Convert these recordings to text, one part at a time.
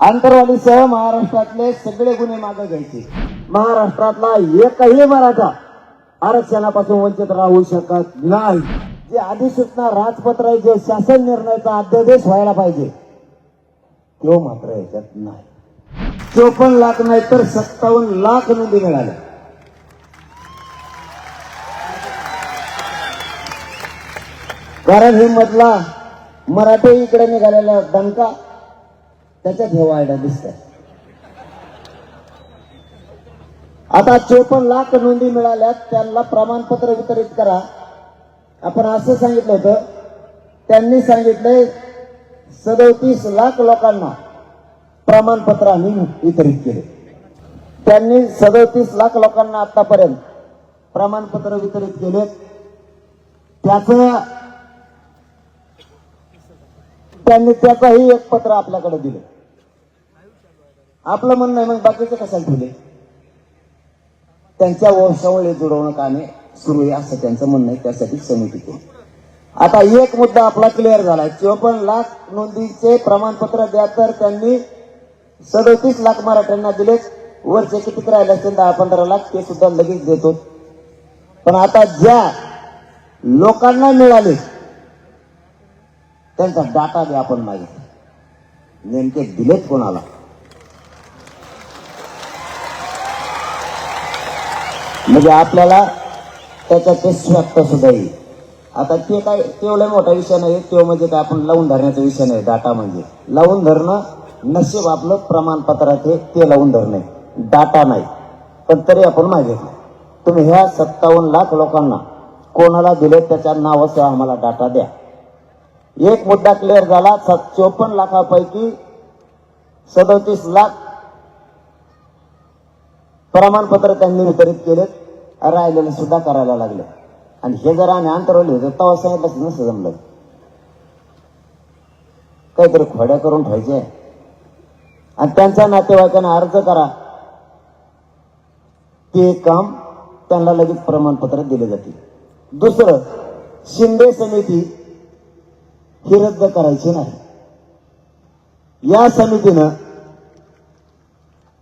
आंतरवालीसह महाराष्ट्रातले सगळे गुन्हे मागे घ्यायचे. महाराष्ट्रातला एकही मराठा आरक्षणापासून वंचित राहू शकत नाही. जे अधिसूचना राजपत्र आहे, जे शासन निर्णयाचा अध्यादेश व्हायला पाहिजे तो मात्र याच्यात नाही. चोपन्न लाख नाही तर सत्तावन्न लाख नोंदी मिळाल्या. कारण हे मधला मराठी इकडे निघालेला दणका त्याच्यात हे वाढलं दिसत आता चोपन्न लाख नोंदी मिळाल्यात त्यांना प्रमाणपत्र वितरित करा. आपण असं सांगितलं होतं त्यांनी सांगितलंय सदोतीस लाख लोकांना प्रमाणपत्र आम्ही वितरित केले. त्यांनी सदोतीस लाख लोकांना आतापर्यंत प्रमाणपत्र वितरित केले. त्याच त्यांनी त्याचंही एक पत्र आपल्याकडे दिलं. आपलं म्हणणं आहे मग बाकीचं कशाला ठेवले त्यांच्या वंशावळी जुळवणं कामे सुरू आहे असं त्यांचं म्हणणं आहे त्यासाठी समिती आता एक मुद्दा आपला क्लिअर झालाय. चोपन्न लाख नोंदीचे प्रमाणपत्र द्या तर त्यांनी सदोतीस लाख मराठ्यांना दिलेच वरचे किती राहिले असतील दहा पंधरा लाख ते सुद्धा लगेच देतो. पण आता ज्या लोकांना मिळाले त्यांचा डाटा द्या आपण मागितला नेमके दिलेत कोणाला? म्हणजे आपल्याला त्याचा ते स्वतः सुद्धा येईल. आता ते काय तेवढा मोठा विषय नाही तो म्हणजे काय आपण लावून धरण्याचा विषय नाही डाटा म्हणजे. लावून धरणं नशीब आपलं प्रमाणपत्राचे ते लावून धरणे डाटा नाही. पण तरी आपण मागितलं तुम्ही ह्या सत्तावन्न लाख लोकांना कोणाला दिले त्याच्या नावासह आम्हाला डाटा द्या. एक मुद्दा क्लिअर झाला स- चोपन्न लाखापैकी सदोतीस लाख प्रमाणपत्र त्यांनी वितरित केलेत राहिलेलं सुद्धा करायला लागले. आणि हे जर आम्ही अंतरवले होते तेव्हा सांगितलं नसं जमलं. काहीतरी खोड्या करून ठेवायचे. आणि त्यांच्या नातेवाईकांना अर्ज करा. ते काम त्यांना लगेच प्रमाणपत्र दिले जाते. दुसरं शिंदे समिती ही रद्द करायची नाही. या समितीनं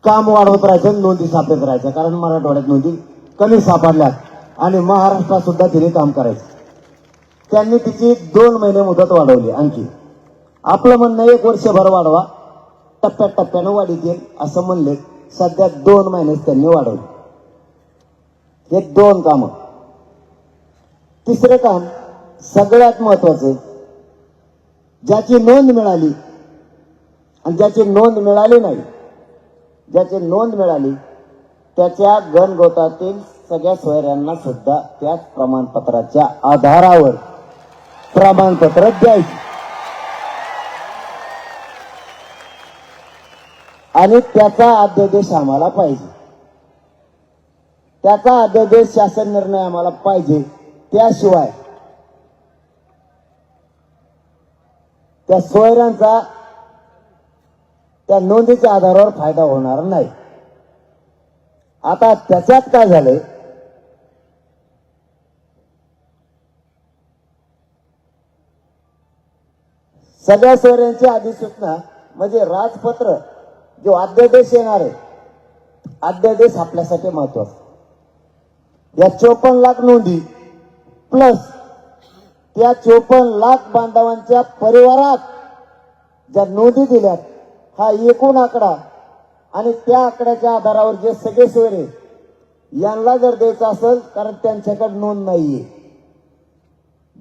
काम वाढवत राहायचं नोंदी सापडत राहायच्या कारण मराठवाड्यात नोंदी कमी सापडल्यात. आणि महाराष्ट्रात सुद्धा तिने काम करायचं. त्यांनी तिची दोन महिने मुदत वाढवली आणखी. आपलं म्हणणं एक वर्षभर वाढवा. टप्प्याटप्प्यानं वाढीत येईल असं म्हणले. सध्या दोन महिनेच त्यांनी वाढवले. हे दोन कामं. तिसरं काम सगळ्यात महत्वाचं ज्याची नोंद मिळाली आणि ज्याची नोंद मिळाली नाही ज्याची नोंद मिळाली त्याच्या गणगोतातील सगळ्या सोयऱ्यांना सुद्धा त्याच प्रमाणपत्राच्या आधारावर प्रमाणपत्र द्यायचे. आणि त्याचा अध्यादेश आम्हाला पाहिजे. त्याचा अध्यादेश शासन निर्णय आम्हाला पाहिजे त्याशिवाय त्या सोयऱ्यांचा त्या नोंदीच्या आधारावर फायदा होणार नाही. आता त्याच्यात काय झालंय? सगळ्या सोयऱ्यांची अधिसूचना म्हणजे राजपत्र जो अध्यादेश येणार आहे अध्यादेश आपल्यासाठी महत्त्वाचा. या चोपन्न लाख नोंदी प्लस त्या चोपन्न लाख बांधवांच्या परिवारात ज्या नोंदी दिल्यात हा एकूण आकडा आणि त्या आकड्याच्या आधारावर जे सगळे सोयरे यांना जर द्यायचं असेल कारण त्यांच्याकडे नोंद नाहीये.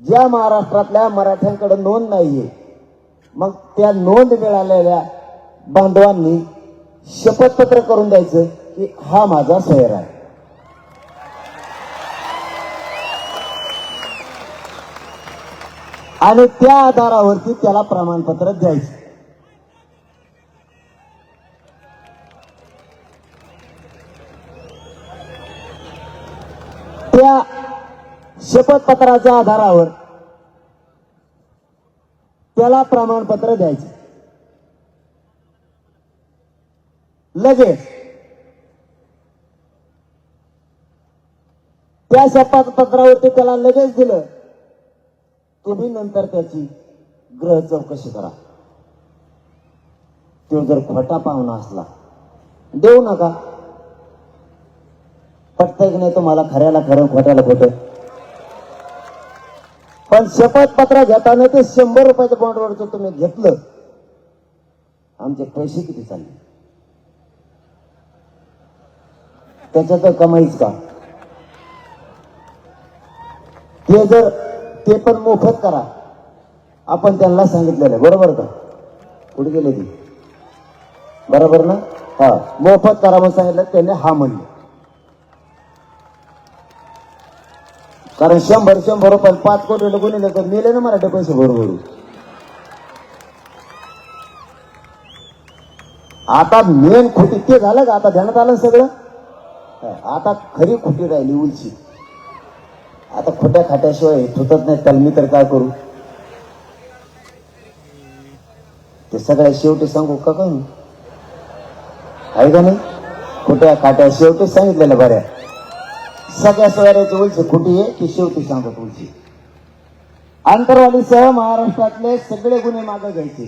ज्या महाराष्ट्रातल्या मराठ्यांकडे नोंद नाहीये मग त्या नोंद मिळालेल्या बांधवांनी शपथपत्र करून द्यायचं की हा माझा सोयर आहे. आणि त्या आधारावरती त्याला प्रमाणपत्र द्यायचं त्या शपथपत्राच्या आधारावर त्याला प्रमाणपत्र द्यायचे. लगेच. त्या शपथपत्रावरती त्याला लगेच दिलं. तुम्ही नंतर त्याची ग्रह चौकशी करा. तो जर खोटा पाहुणा असला. देऊ नका. पटतंय की नाही तुम्हाला खऱ्याला खरं खोट्याला खोटं पण शपथपत्र घेताना ते शंभर रुपयाच्या बॉन्डवरचं तुम्ही घेतलं. आमचे पैसे किती चालले? त्याच्यात कमाईच का? ते जर ते पण मोफत करा. आपण त्यांना सांगितलेलं आहे बरोबर का? कुठे गेले ती? बरोबर ना? हा मोफत करा म्हणून सांगितलं त्याने हा म्हणलं. कारण शंभर शंभर रुपये पाच कोटी गुन्हे तर मेले ना मराठी पैसे बरोबर आता मेन खोटी ते झालं का? आता ध्यानात आलं सगळं? आता खरी खोटी राहिली उलची. आता खोट्या खाट्याशिवाय सुचत नाही त्याला मी तर काय करू? ते सगळ्या शेवटी सांगू का काय आहे का नाही? खोट्या खाट्या शेवटी सांगितलेलं बऱ्या. सगळ्या सोयऱ्याची उलची खोटी आहे की शेवटी सांगत उलची आंतरवालीसह महाराष्ट्रातले सगळे गुन्हे मागे घ्यायचे.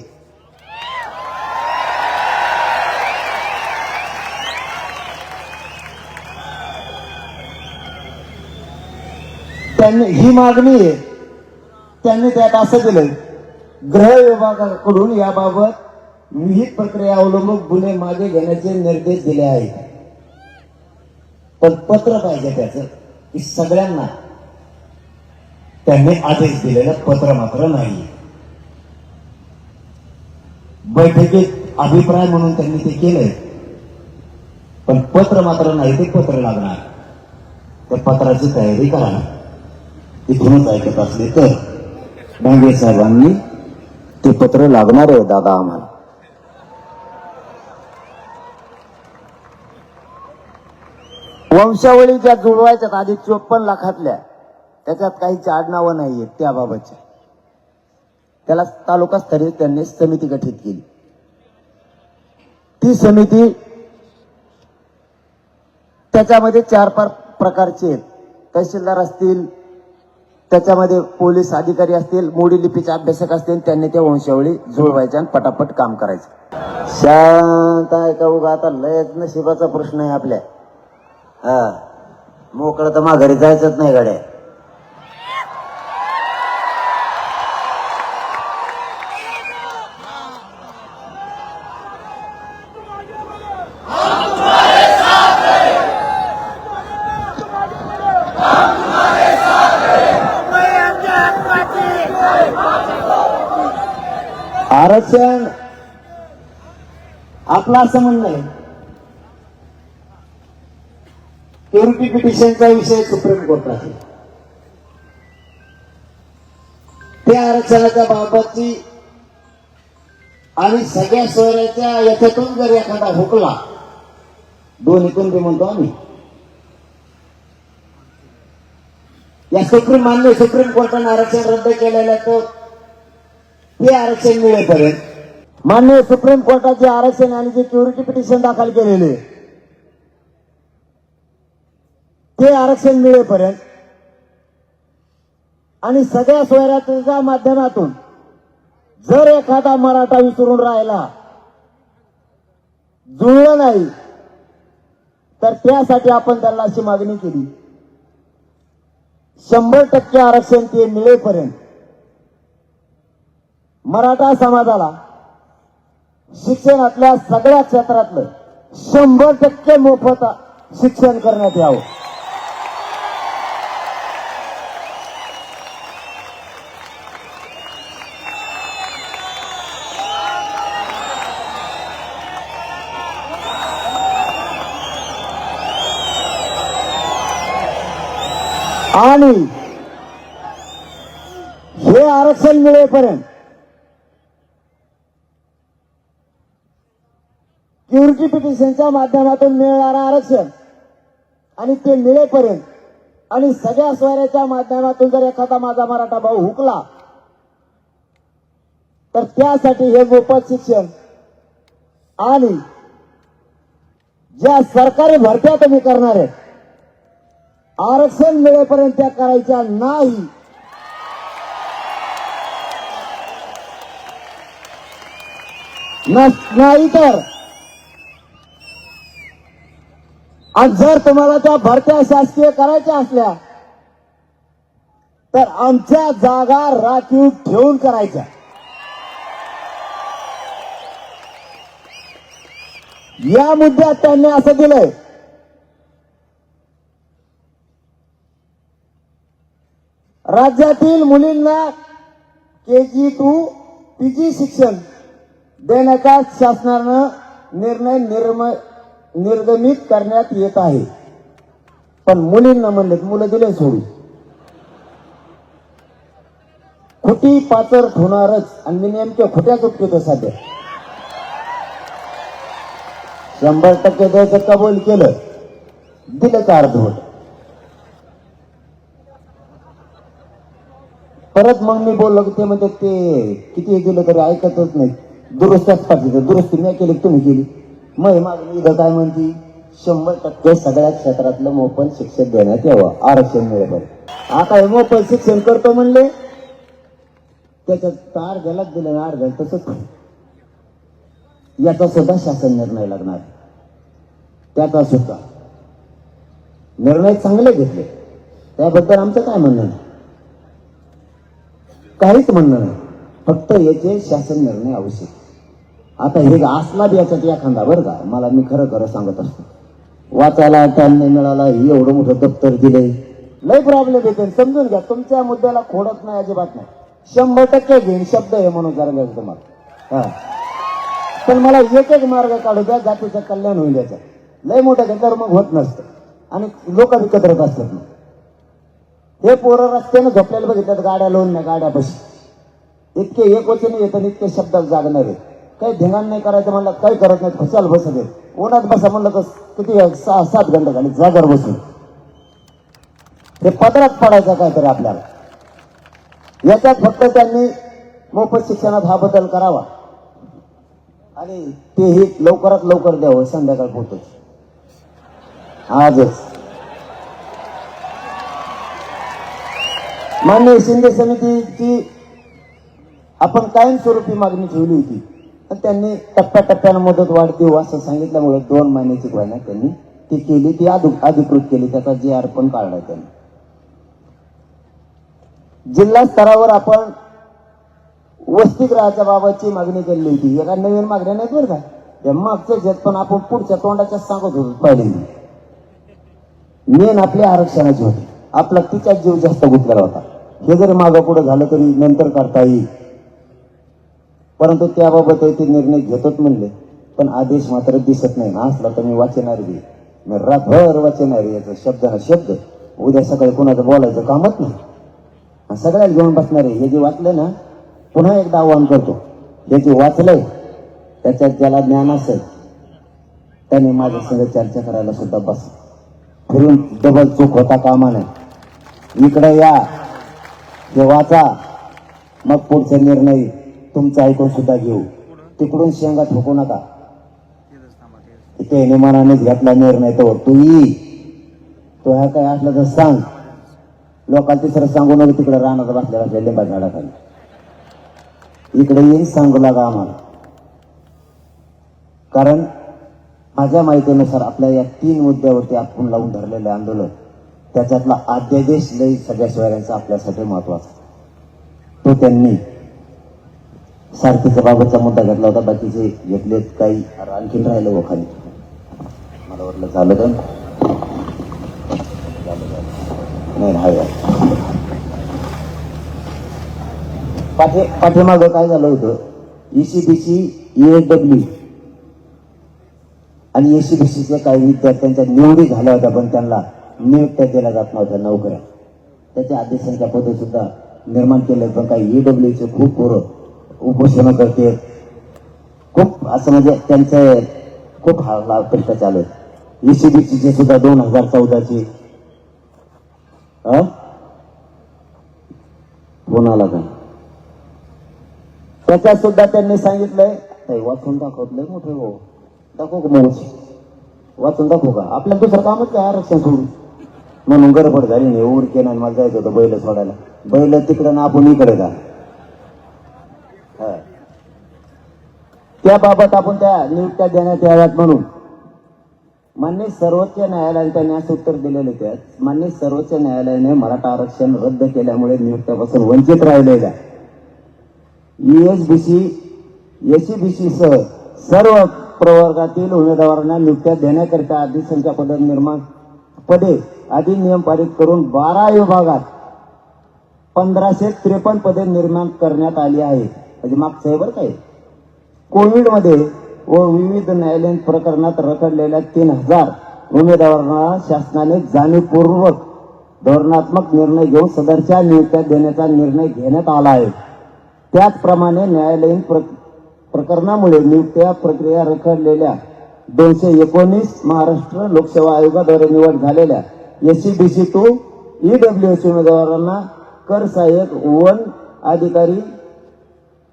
त्यांनी ही मागणी आहे. त्यांनी त्यात असं दिलंय ग्रह विभागाकडून याबाबत विहित प्रक्रिया अवलंबून गुन्हे मागे घेण्याचे निर्देश दिले आहेत. पण पत्र पाहिजे त्याचं की सगळ्यांना त्यांनी आदेश दिलेलं पत्र मात्र नाही बैठकीत अभिप्राय म्हणून त्यांनी ते केलंय. पण पत्र मात्र नाही ते पत्र लागणार. तर पत्राची तयारी करा. इथूनच ऐकत असले तर. डांगे साहेबांनी ते पत्र लागणार आहे दादा आम्हाला. वंशावळी ज्या जुळवायच्यात आधी चोपन्न लाखातल्या त्याच्यात काहीची आडनावं आहेत त्याबाबतच्या. त्याला तालुका स्तरीय त्यांनी समिती गठीत केली. ती समिती त्याच्यामध्ये चार पाच प्रकारचे आहेत. तहसीलदार असतील त्याच्यामध्ये पोलीस अधिकारी असतील मोडी लिपीचे अभ्यासक असतील त्यांनी त्या वंशावळी जुळवायच्या आणि पटापट काम करायचं. शांत आहे का उगा? आता लयच नशिबाचा प्रश्न आहे आपल्या. हा. मोकळं तर माघारी जायचंच नाही गाड्या. आरक्षण आपला असं म्हणणं आहे. पिटिशनचा विषय सुप्रीम कोर्टात त्या आरक्षणाच्या बाबतची आणि सगळ्या सोयऱ्याच्या याच्यातून जर एखादा हुकला दोन ते म्हणतो आम्ही या सुप्रीम मान्य सुप्रीम कोर्टाने आरक्षण रद्द केलेलं तर ते आरक्षण मिळेपर्यंत मान्य सुप्रीम कोर्टाचे आरक्षण आणि जे क्युरिटी पिटिशन दाखल केलेले ते आरक्षण मिळेपर्यंत. आणि सगळ्या सोयऱ्याच्या माध्यमातून जर एखादा मराठा विसरून राहिला जुळलं नाही तर त्यासाठी आपण त्यांना अशी मागणी केली. शंभर टक्के आरक्षण ते मिळेपर्यंत मराठा समाजाला शिक्षणातल्या सगळ्या क्षेत्रातलं शंभर टक्के मोफत शिक्षण करण्यात यावं. आणि हे आरक्षण मिळेपर्यंत क्युरिटी पिटिशनच्या माध्यमातून मिळणारं आरक्षण आणि ते मिळेपर्यंत आणि सगळ्या स्वाऱ्याच्या माध्यमातून जर एखादा माझा मराठा भाऊ हुकला तर त्यासाठी हे मोफत शिक्षण आणि ज्या सरकारी भरत्या तुम्ही करणार आहे आरक्षण मिळेपर्यंत त्या करायच्या नाही. नाही तर. आणि जर तुम्हाला त्या भरत्या शासकीय करायच्या असल्या तर आमच्या जागा राखीव ठेवून करायच्या. या मुद्द्यात त्यांनी असं दिलंय राज्यातील मुलींना के जी टू पीजी शिक्षण देण्याचा शासनानं निर्णय निर्म निर्गमित करण्यात येत आहे. पण मुलींना म्हणलेत मुलं दिले सोडून. खोटी पाचर होणारच आणि मी नेमक्या खोट्या चुकतो सध्या. शंभर टक्के द्यायचं कबूल केलं. दिलं चार अर्धवट परत मग मी बोललो की ते म्हणतात ते किती दिलं तरी ऐकतच नाही. दुरुस्त्याच पाठवते दुरुस्ती मी केली तुम्ही केली. मग मागणी इथं काय म्हणते? शंभर टक्के सगळ्या क्षेत्रातलं मोफत शिक्षण देण्यात यावं. आरक्षण मिळेल आता हे मोफत शिक्षण करतो म्हणले. त्याच्यात अर्ध्यालाच दिलं ना अर्ध तसंच याचा सुद्धा शासन निर्णय लागणार. त्याचा सुद्धा. निर्णय चांगले घेतले. त्याबद्दल आमचं काय म्हणणं नाही काहीच म्हणणं नाही. फक्त याचे शासन निर्णय आवश्यक. आता हे असला बी याच्यात एखादा बरं का? मला मी खरं खरं सांगत असतो. वाचायला टाइम नाही मिळाला हे एवढं मोठं दप्तर दिलंय. लय प्रॉब्लेम येते. समजून घ्या तुमच्या मुद्द्याला खोडत नाही अजिबात नाही. शंभर टक्के घेईन शब्द आहे म्हणून जरा तुम्हाला. हा. पण मला एक एक मार्ग काढू द्या जातीचं कल्याण होईल याचं लय मोठं घेतल्यावर मग होत नसतं. आणि लोक विकत्रत असतात मग. हे पोरं रस्त्यानं झोपलेलं बघितल्यात गाड्या लावून नाही गाड्या बस इतके एक वचन येतात इतके शब्दात जागणारे. काही धिंगाण नाही करायचं म्हणलं काही करत नाही खुशाल बसत उन्हात बसा म्हणलं तर किती सहा सात घंटे झाले जागर बसून. हे पदरात पडायचं काहीतरी आपल्याला. याच्यात फक्त त्यांनी मोफत शिक्षणात हा बदल करावा. आणि तेही लवकरात लवकर द्यावं संध्याकाळ पोहोच आजच. मान्य शिंदे समितीची आपण कायमस्वरूपी मागणी ठेवली होती. आणि त्यांनी टप्प्याटप्प्यानं मदत वाढ देऊ हो असं सांगितल्यामुळे दोन महिन्याची ग्वाही त्यांनी ती केली ती अधिकृत केली त्याचा जी आर पण काढला त्यांनी. जिल्हा स्तरावर आपण वसतिगृहाच्या बाबाची मागणी केली होती. एका नवीन मागण्या नाहीत बरं का? या मागच्या जत पण आपण पुढच्या तोंडाच्या सांगत होतो पहिल्यांदा. मेन आपल्या आरक्षणाची होती. आपला तिचा जीव जास्त गुंतलेला होता. हे जर मागं पुढे झालं तरी नंतर करता येईल. परंतु त्याबाबत ते निर्णय घेतोच म्हणले. पण आदेश मात्र दिसत नाही. ना असला तर मी वाचणार बी. मी रातभर वाचणार याचा शब्द ना शब्द. उद्या सकाळी कोणाचं बोलायचं कामच नाही. सगळ्यात घेऊन बसणार आहे हे जे वाचलं ना पुन्हा एकदा आव्हान करतो. हे जे वाचलंय त्याच्यात ज्याला ज्ञान असेल त्याने माझ्या संग चर्चा करायला सुद्धा बस. फिरून डबल चूक होता कामा नये. इकडे या. ते वाचा मग पुढचा निर्णय तुमचा ऐकून सुद्धा घेऊ. तिकडून शेंगा ठोकू नका. इथे मनानेच घेतला निर्णय तो. तू ये तो ह्या काय असलं तर सांग. लोकांना तिसरं सांगू नको तिकडे राहणार बसलेला असल्या लिंबा झाडाखाली. इकडे येईन सांगू लागा आम्हाला. कारण माझ्या माहितीनुसार आपल्या या तीन मुद्द्यावरती आपण लावून धरलेले आंदोलन. त्याच्यातला अध्यादेश लई सगळ्या सोयऱ्यांचा आपल्यासाठी महत्त्वाचा. तो त्यांनी सारखीच्या बाबतचा मुद्दा घेतला होता बाकीचे घेतलेत काही आणखीन राहिलं व खाली. मला वाटलं झालं तर नाही पाठी पाठीमागं काय झालं होतं? ईसीबीसी ईएडब्ल्यू आणि एसीबीसीच्या काही विद्यार्थ्यांच्या निवडी झाल्या होत्या पण त्यांना नियुक्त्या दिल्या जात नव्हत्या नोकऱ्या. त्याच्या आदेशांच्या पद्धत सुद्धा निर्माण केले पण काही ईडब्ल्यूचे खूप पोरं उपोषण करते खूप असं म्हणजे त्यांचं खूप हा प्रश्न चालू आहे. ईसीबीसीचे सुद्धा दोन हजार चौदाची. फोन आला का? त्याच्यात सुद्धा त्यांनी सांगितलंय वाचून दाखवतलंय मोठे हो. दाखवू का मग वाचून दाखवू का? आपल्या दुसरं कामच काय आरक्षण सोडून. म्हणून गडबड झाली नाही. उर केला मला जायचं होतं बैल सोडायला. बैल तिकडं ना आपण इकडे जा. त्याबाबत आपण त्या नियुक्त्या देण्यात याव्यात म्हणून. मान्य सर्वोच्च न्यायालयाने त्यांनी असं उत्तर दिलेले त्यात. मान्य सर्वोच्च न्यायालयाने मराठा आरक्षण रद्द केल्यामुळे नियुक्त्यापासून वंचित राहिलेल्या ईएसबीसी एसीबीसी सह सर्व प्रवर्गातील उमेदवारांना नियुक्त्या देण्याकरिता अधिसंख्या पद निर्माण पदे अधिनियम पारित करून बारा विभागात पंधराशे त्रेपन्न पदे निर्माण करण्यात आली आहेत. म्हणजे मागचं आहे बरं काय कोविडमध्ये व विविध न्यायालयीन प्रकरणात रखडलेल्या तीन हजार उमेदवारांना शासनाने जाणीवपूर्वक धोरणात्मक निर्णय घेऊन सदरच्या नियुक्त्या देण्याचा निर्णय घेण्यात आला आहे. त्याचप्रमाणे न्यायालयीन प्र प्रकरणामुळे नियुक्त्या प्रक्रिया रखडलेल्या दोनशे एकोणीस महाराष्ट्र लोकसेवा आयोगाद्वारे निवड झालेल्या S C B C to E W S उमेदवारांना कर सहाय्यक वन अधिकारी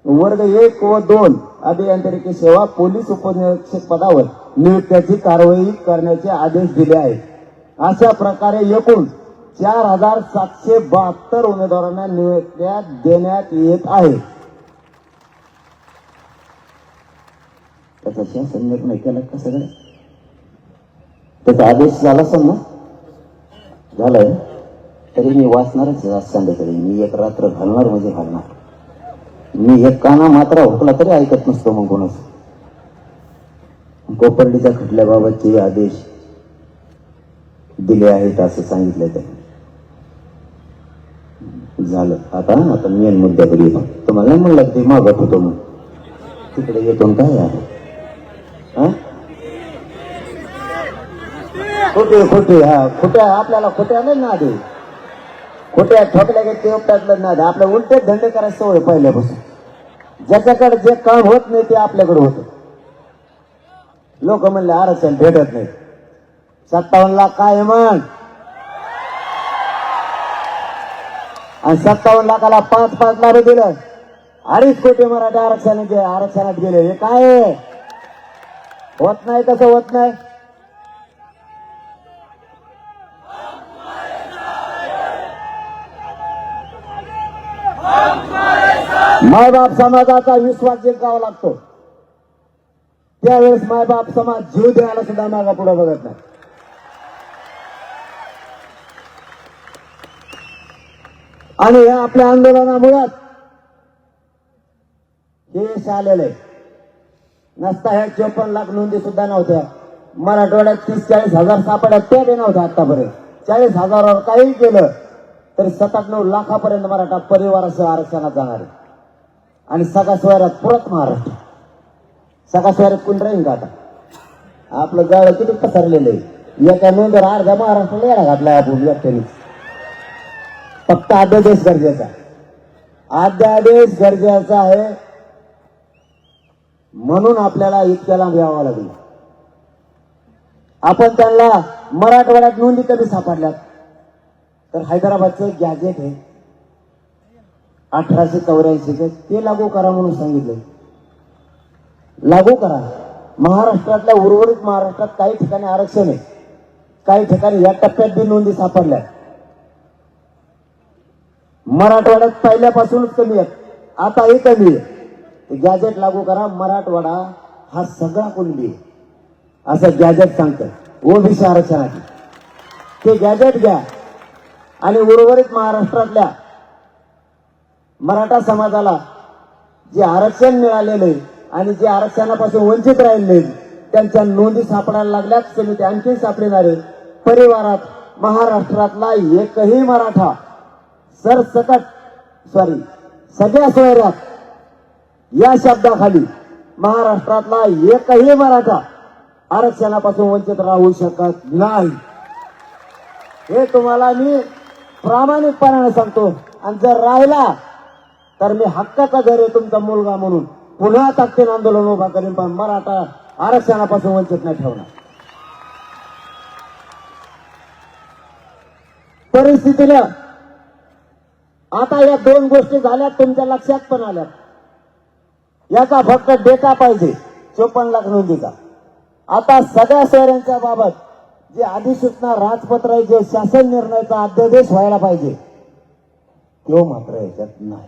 वर्ग एक व दोन अभियांत्रिकी सेवा पोलीस उपनिरीक्षक पदावर नियुक्त्याची कारवाई करण्याचे आदेश दिले आहेत. अशा प्रकारे एकूण चार हजार सातशे बहात्तर उमेदवारांना नियुक्त्या देण्यात येत आहे. त्याचा शासन निर्णय केला का सगळं त्याचा आदेश झाला असेल ना झालाय. तरी मी वाचणारच आज संध्याकाळी. मी एक रात्र घालणार म्हणजे घालणार. मी एक काना मात्र हुकला तरी ऐकत नसतो मग कोणाच. कोपर्डीच्या खटल्याबाबतचे आदेश दिले आहेत असं सांगितलं त्यांनी. झालं. आता आता मेन मुद्द्याकडे येतो. तुम्हाला म्हणलं ते मागत होतो मग तिकडे येतो काय आहे? खोटे खोटे हा. खोट्या आपल्याला खोट्या नाही ना आधी. खोट्या ठोकल्या की ते उपटातलं दे आपल्या उलटे धंदे करायची सवय पहिल्यापासून. ज्याच्याकडे जे काम होत नाही ते आपल्याकडे होत. लोक म्हणले आरक्षण भेटत नाही. सत्तावन्न लाख काय आहे आणि सत्तावन्न लाखाला पाच पाच लाख दिलं. अडीच कोटी मराठी आरक्षणाचे आरक्षणात गेले हे काय होत नाही तसं होत नाही. मायबाप समाजाचा विश्वास जिंकावा लागतो त्यावेळेस मायबाप समाज जीव द्यायला सुद्धा मागा पुढे बघत नाही. आणि या आपल्या आंदोलनामुळे हे यश आलेलं आहे नसता ह्या चोपन्न लाख नोंदी सुद्धा नव्हत्या. मराठवाड्यात तीस चाळीस हजार सापड्या त्या बी नव्हत्या आतापर्यंत चाळीस हजारावर काही केलं तरी सात आठ नऊ लाखापर्यंत मराठा परिवारासह आरक्षणात जाणार आहे. आणि सगळ्या स्वरात पुरत महाराष्ट्र सगळ्या स्वरात कोण राहील का आता? आपलं गाव किती पसरलेलं आहे. एका नोंदवर अर्धा महाराष्ट्राला येडा घातलाय आपण व्यक्तीने फक्त अध्यादेश गरजेचा अध्यादेश गरजेचा आहे. म्हणून आपल्याला इतक्याला घ्यावा लागेल लागलं. आपण त्यांना मराठवाड्यात नोंदी कधी सापडल्यात? तर हैदराबादचं गॅजेट आहे. अठराशे चौऱ्याऐंशी ते लागू करा म्हणून सांगितलं. लागू करा. महाराष्ट्रातल्या उर्वरित महाराष्ट्रात काही ठिकाणी आरक्षण आहे. काही ठिकाणी या टप्प्यात बी नोंदी सापडल्या. मराठवाड्यात पहिल्यापासूनच कमी आहेत. आताही कमी आहे. गॅजेट लागू करा. मराठवाडा हा सगळा कुणबी आहे. असं गॅजेट सांगतं ओबीसी आरक्षणाची. ते गॅजेट घ्या. आणि उर्वरित महाराष्ट्रातल्या मराठा समाजाला जे आरक्षण मिळालेलं आहे आणि जे आरक्षणापासून वंचित राहिले त्यांच्या नोंदी सापडायला लागल्याच समिती आणखी सापडणार आहे. परिवारात महाराष्ट्रातला एकही मराठा सरसकट सॉरी सगळ्या सोयऱ्यात या शब्दाखाली महाराष्ट्रातला एकही मराठा आरक्षणापासून वंचित राहू शकत नाही. हे तुम्हाला मी प्रामाणिकपणाने सांगतो. आणि जर राहिला तर मी हक्काचा घर आहे तुमचा मुलगा म्हणून. पुन्हा ताकदीन आंदोलन उभा करेन पण मराठा आरक्षणापासून वंचित नाही ठेवणार. परिस्थितीला आता या दोन गोष्टी झाल्यात तुमच्या लक्षात पण आल्यात याचा फक्त डेटा पाहिजे चोपन्न लाख नोंदीचा. आता सगळ्या शहरांच्या बाबत जे अधिसूचना राजपत्र आहे जे शासन निर्णयाचा अध्यादेश व्हायला पाहिजे तो मात्र याच्यात नाही.